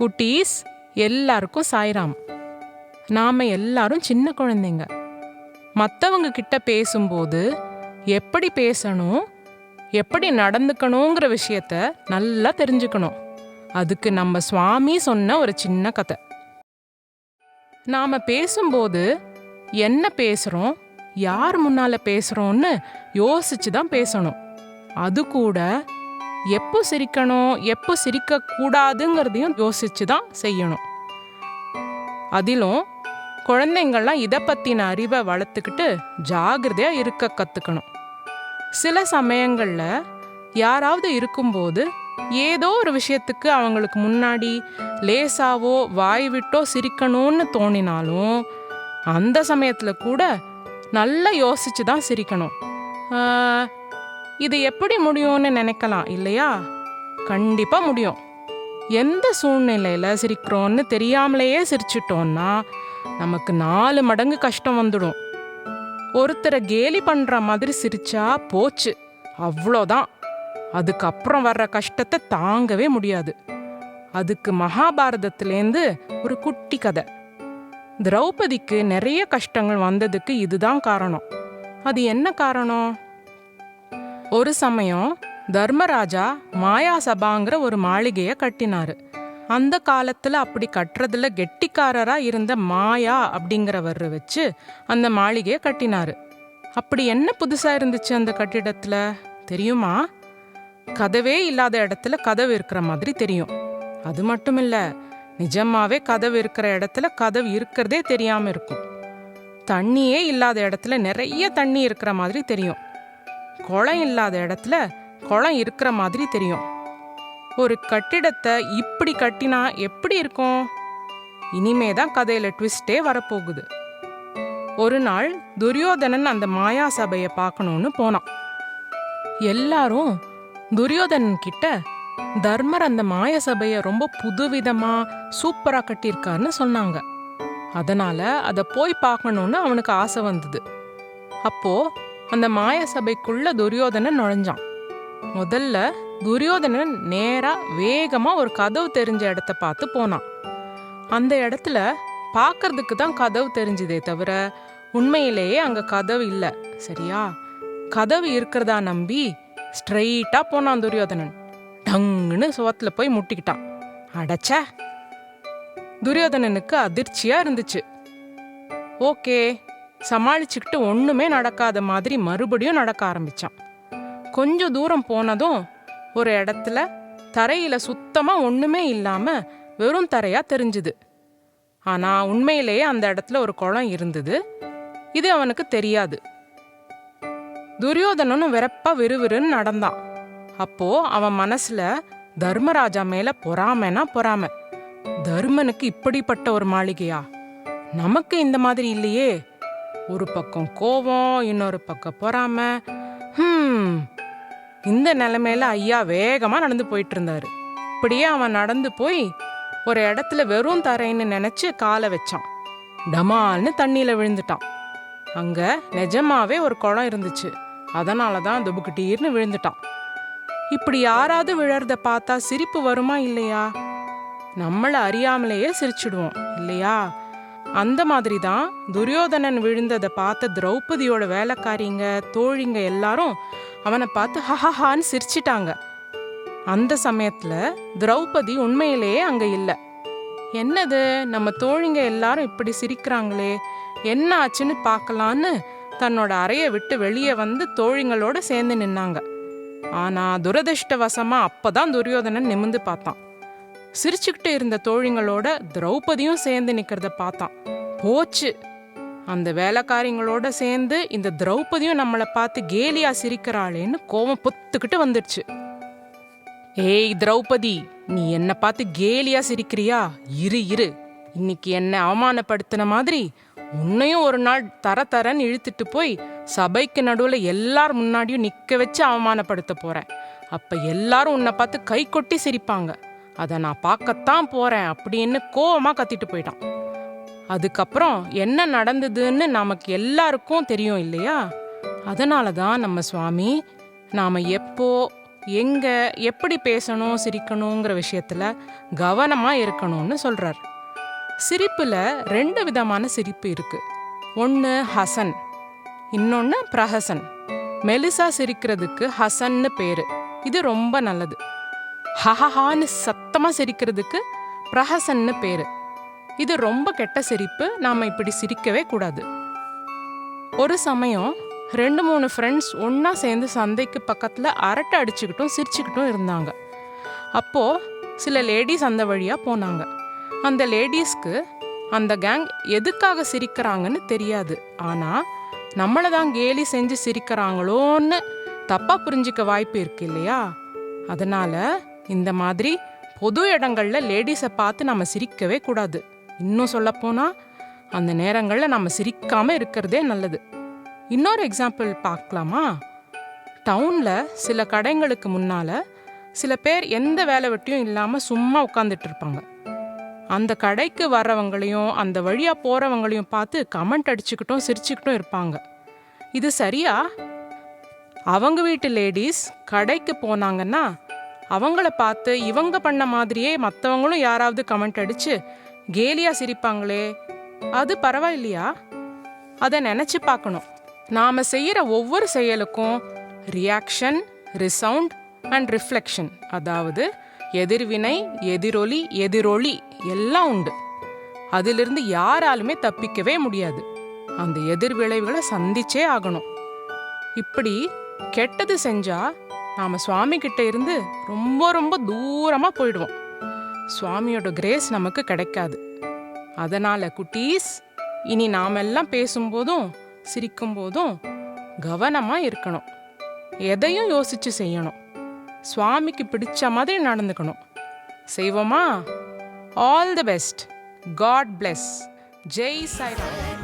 குட்டீஸ் எல்லாருக்கும் சாய்ராம். நாம் எல்லாரும் சின்ன குழந்தைங்க. மற்றவங்க கிட்ட பேசும்போது எப்படி பேசணும் எப்படி நடந்துக்கணுங்கிற விஷயத்த நல்லா தெரிஞ்சுக்கணும். அதுக்கு நம்ம சுவாமி சொன்ன ஒரு சின்ன கதை. நாம் பேசும்போது என்ன பேசுகிறோம் யார் முன்னால் பேசுகிறோன்னு யோசிச்சு தான் பேசணும். அது கூட எப்போ சிரிக்கணும் எப்போ சிரிக்கக்கூடாதுங்கிறதையும் யோசித்து யோசிச்சு தான் செய்யணும். அதிலும் குழந்தைங்கள்லாம் இதை பற்றின அறிவை வளர்த்துக்கிட்டு ஜாகிரதையாக இருக்க கற்றுக்கணும் சில சமயங்களில் யாராவது இருக்கும்போது ஏதோ ஒரு விஷயத்துக்கு அவங்களுக்கு முன்னாடி லேசாவோ வாய் விட்டோ சிரிக்கணும்னு தோணினாலும் அந்த சமயத்தில் கூட நல்லா யோசிச்சு தான் சிரிக்கணும் இது எப்படி முடியும்னு நினைக்கலாம் இல்லையா? கண்டிப்பாக முடியும். எந்த சூழ்நிலையில் சிரிக்கிறோன்னு தெரியாமலேயே சிரிச்சிட்டோம்னா நமக்கு நாலு மடங்கு கஷ்டம் வந்துடும். ஒருத்தரை கேலி பண்ணுற மாதிரி சிரிச்சா போச்சு. அவ்வளோதான். அதுக்கப்புறம் வர்ற கஷ்டத்தை தாங்கவே முடியாது. அதுக்கு மகாபாரதத்துலேருந்து ஒரு குட்டி கதை. திரௌபதிக்கு நிறைய கஷ்டங்கள் வந்ததுக்கு இதுதான் காரணம். அது என்ன காரணம்? ஒரு சமயம் தர்மராஜா மாயா சபாங்கிற ஒரு மாளிகையை கட்டினாரு. அந்த காலத்தில் அப்படி கட்டுறதுல கெட்டிக்காரராக இருந்த மாயா அப்படிங்கிறவர் வச்சு அந்த மாளிகையை கட்டினாரு. அப்படி என்ன புதுசாக இருந்துச்சு அந்த கட்டிடத்தில்? தெரியுமா? கதவே இல்லாத இடத்துல கதவு இருக்கிற மாதிரி தெரியும். அது மட்டும் இல்லை நிஜமாவே கதவு இருக்கிற இடத்துல கதவு இருக்கிறதே தெரியாமல் இருக்கும். தண்ணியே இல்லாத இடத்துல நிறைய தண்ணி இருக்கிற மாதிரி தெரியும். குளம் இல்லாத இடத்துல குளம் இருக்கிற மாதிரி தெரியும். ஒரு கட்டிடத்தை இப்படி கட்டினா எப்படி இருக்கும்? இனிமே தான் கதையில ட்விஸ்டே வரப்போகுது. ஒரு நாள் துரியோதனன் அந்த மாயா சபையை பார்க்கணும்னு போனான். எல்லாரும் துரியோதனன் கிட்ட தர்மர் அந்த மாய சபையை ரொம்ப புதுவிதமா சூப்பரா கட்டியிருக்காருன்னு சொன்னாங்க. அதனால அதை போய் பார்க்கணும்னு அவனுக்கு ஆசை வந்தது. அப்போ அந்த மாய சபைக்குள்ள துரியோதனன் நுழைஞ்சான். முதல்ல துரியோதனன் நேரா வேகமா ஒரு கதவு தெரிஞ்ச இடத்த பார்த்து போனான். அந்த இடத்துல பார்க்கறதுக்கு தான் கதவு தெரிஞ்சுதே தவிர உண்மையிலேயே அங்க கதவு இல்லை. சரியா? கதவு இருக்கிறதா நம்பி ஸ்ட்ரெயிட்டா போனான் துரியோதனன். டங்குன்னு சுவத்துல போய் முட்டிக்கிட்டான். அடச்சே! துரியோதனனுக்கு அதிர்ச்சியா இருந்துச்சு. ஓகே சமாளிச்சுக்கிட்டு ஒன்றுமே நடக்காத மாதிரி மறுபடியும் நடக்க ஆரம்பிச்சான். கொஞ்சம் தூரம் போனதும் ஒரு இடத்துல தரையில் சுத்தமாக ஒன்றுமே இல்லாமல் வெறும் தரையாக தெரிஞ்சுது. ஆனால் உண்மையிலேயே அந்த இடத்துல ஒரு குளம் இருந்தது. இது அவனுக்கு தெரியாது. துரியோதனனும் வெறப்பா விறுவிறுன்னு நடந்தான். அப்போ அவன் மனசுல தர்மராஜா மேல பொறாமைனா பொறாமை. தர்மனுக்கு இப்படிப்பட்ட ஒரு மாளிகையா? நமக்கு இந்த மாதிரி இல்லையே. ஒரு பக்கம் கோவம் இன்னொரு பக்கம் பொறாம. ஹம். இந்த நிலைமையில ஐயா வேகமா நடந்து போயிட்டு இருந்தாரு இப்படியே அவன் நடந்து போய் ஒரு இடத்துல வெறும் தரைன்னு நினைச்சு காலை வச்சான். டமால்னு தண்ணியில விழுந்துட்டான். அங்க நிஜமாவே ஒரு குளம் இருந்துச்சு. அதனால தான் துபுக்கிட்டீர்னு விழுந்துட்டான். இப்படி யாராவது விழறத பார்த்தா சிரிப்பு வருமா இல்லையா? நம்மளை அறியாமலேயே சிரிச்சிடுவோம் இல்லையா? அந்த மாதிரி தான் துரியோதனன் விழுந்ததை பார்த்த திரௌபதியோட வேலைக்காரிங்க தோழிங்க எல்லாரும் அவனை பார்த்து ஹஹஹான்னு சிரிச்சிட்டாங்க. அந்த சமயத்தில் திரௌபதி உண்மையிலேயே அங்கே இல்லை. என்னது நம்ம தோழிங்க எல்லாரும் இப்படி சிரிக்கிறாங்களே என்ன ஆச்சுன்னு பார்க்கலான்னு தன்னோட அறையை விட்டு வெளியே வந்து தோழிங்களோட சேர்ந்து நின்னாங்க. துரதிர்ஷ்டவசமாக அப்போ தான் துரியோதனன் நிமிந்து பார்த்தான். சிரிச்சுக்கிட்டு இருந்த தோழிங்களோட திரௌபதியும் சேர்ந்து நிற்கிறத பார்த்தான். போச்சு. அந்த வேலைக்காரிங்களோட சேர்ந்து இந்த திரௌபதியும் நம்மளை பார்த்து கேலியா சிரிக்கிறாளேன்னு கோவம் பொத்துக்கிட்டு வந்துடுச்சு. ஏய் திரௌபதி நீ என்னை பார்த்து கேலியா சிரிக்கிறியா? இரு இரு. இன்னைக்கு என்னை அவமானப்படுத்தின மாதிரி உன்னையும் ஒரு நாள் தர தரன்னு இழுத்துட்டு போய் சபைக்கு நடுவில் எல்லார் முன்னாடியும் நிற்க வச்சு அவமானப்படுத்த போகிறேன் அப்போ எல்லாரும் உன்னை பார்த்து கை கொட்டி சிரிப்பாங்க. அதை நான் பார்க்கத்தான் போறேன் அப்படின்னு கோவமா கத்திட்டு போயிட்டான். அதுக்கப்புறம் என்ன நடந்ததுன்னு நமக்கு எல்லாருக்கும் தெரியும் இல்லையா? அதனால தான் நம்ம சுவாமி நாம எப்போ எங்க எப்படி பேசணும் சிரிக்கணுங்கிற விஷயத்துல கவனமா இருக்கணும்னு சொல்றார். சிரிப்புல ரெண்டு விதமான சிரிப்பு இருக்கு. ஒன்று ஹசன் இன்னொன்று பிரஹசன். மெலிசா சிரிக்கிறதுக்கு ஹசன்னு பேரு. இது ரொம்ப நல்லது. ஹஹஹான்னு சத்தமாக சிரிக்கிறதுக்கு பிரஹசன்னு பேர். இது ரொம்ப கெட்ட சிரிப்பு நாம் இப்படி சிரிக்கவே கூடாது. ஒரு சமயம் ரெண்டு மூணு ஃப்ரெண்ட்ஸ் ஒன்றா சேர்ந்து சந்தைக்கு பக்கத்தில் அரட்டை அடிச்சுக்கிட்டும் சிரிச்சுக்கிட்டும் இருந்தாங்க. அப்போது சில லேடிஸ் அந்த வழியாக போனாங்க. அந்த லேடிஸ்க்கு அந்த கேங் எதுக்காக சிரிக்கிறாங்கன்னு தெரியாது. ஆனால் நம்மளை தான் கேலி செஞ்சு சிரிக்கிறாங்களோன்னு தப்பாக புரிஞ்சிக்க வாய்ப்பு இருக்கு இல்லையா? அதனால் இந்த மாதிரி பொது இடங்கள்ல லேடிஸை பார்த்து நம்ம சிரிக்கவே கூடாது. இன்னும் சொல்லப்போனால் அந்த நேரங்களில் நம்ம சிரிக்காமல் இருக்கிறதே நல்லது. இன்னொரு எக்ஸாம்பிள் பார்க்கலாமா? டவுனில் சில கடைங்களுக்கு முன்னால் சில பேர் எந்த வேலை வெட்டியும் இல்லாமல் சும்மா உட்காந்துட்டு இருப்பாங்க. அந்த கடைக்கு வர்றவங்களையும் அந்த வழியாக போகிறவங்களையும் பார்த்து கமெண்ட் அடிச்சுக்கிட்டும் சிரிச்சுக்கிட்டும் இருப்பாங்க. இது சரியா? அவங்க வீட்டு லேடீஸ் கடைக்கு போனாங்கன்னா அவங்கள பார்த்து இவங்க பண்ண மாதிரியே மற்றவங்களும் யாராவது கமெண்ட் அடிச்சு கேலியா சிரிப்பாங்களே அது பரவாயில்லையா? அதை நினச்சி பார்க்கணும். நாம் செய்கிற ஒவ்வொரு செயலுக்கும் ரியாக்ஷன் ரிசவுண்ட் அண்ட் ரிஃப்ளெக்ஷன் அதாவது எதிர்வினை எதிரொலி எதிரொலி எல்லாம் உண்டு. அதிலிருந்து யாராலுமே தப்பிக்கவே முடியாது. அந்த எதிர்விளைவுகளை சந்திச்சே ஆகணும். இப்படி கெட்டது செஞ்சால் நாம் சுவாமி இருந்து ரொம்ப ரொம்ப தூரமாக போயிடுவோம். சுவாமியோட கிரேஸ் நமக்கு கிடைக்காது. அதனால் குட்டீஸ் இனி நாமெல்லாம் பேசும்போதும் சிரிக்கும் போதும் கவனமாக இருக்கணும். எதையும் யோசித்து செய்யணும். சுவாமிக்கு பிடிச்ச மாதிரி நடந்துக்கணும். செய்வோமா? All the best God bless Jai Sairam.